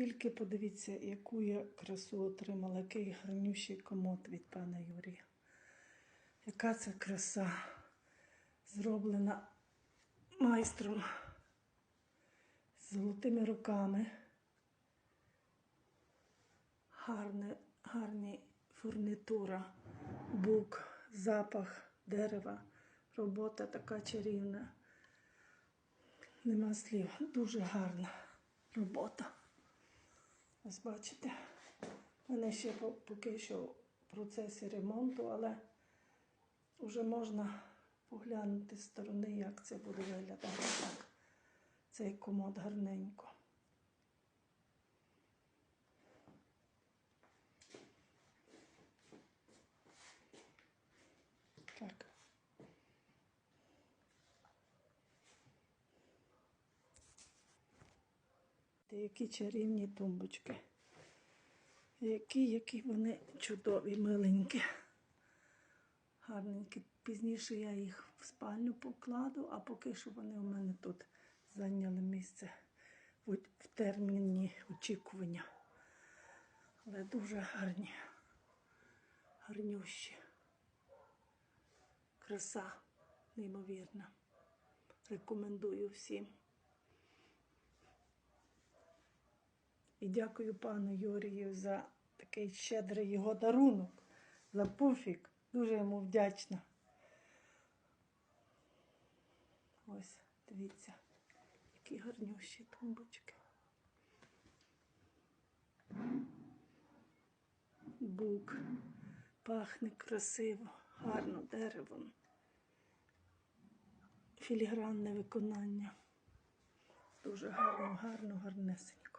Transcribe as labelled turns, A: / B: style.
A: Тільки подивіться, яку я красу отримала, який гарнющий комод від пана Юрія. Яка це краса зроблена майстром з золотими руками. Гарне, гарні фурнітура, бук, запах дерева, робота така чарівна. Нема слів, дуже гарна робота. Ось бачите, мене ще поки що в процесі ремонту, але вже можна поглянути з сторони, як це буде виглядати так. Цей комод гарненько. Та Які чарівні тумбочки. Які, які вони чудові, миленькі. Гарненькі. Пізніше я їх в спальню покладу, а поки що вони у мене тут зайняли місце в, терміні очікування. Але дуже гарні, гарнющі. Краса неймовірна. Рекомендую всім. І дякую пану Юрію за такий щедрий його дарунок, за пуфік. Дуже йому вдячна. Ось, дивіться, які гарнющі тумбочки. Бук пахне красиво, гарно деревом. Філігранне виконання. Дуже гарно, гарно, гарнесенько.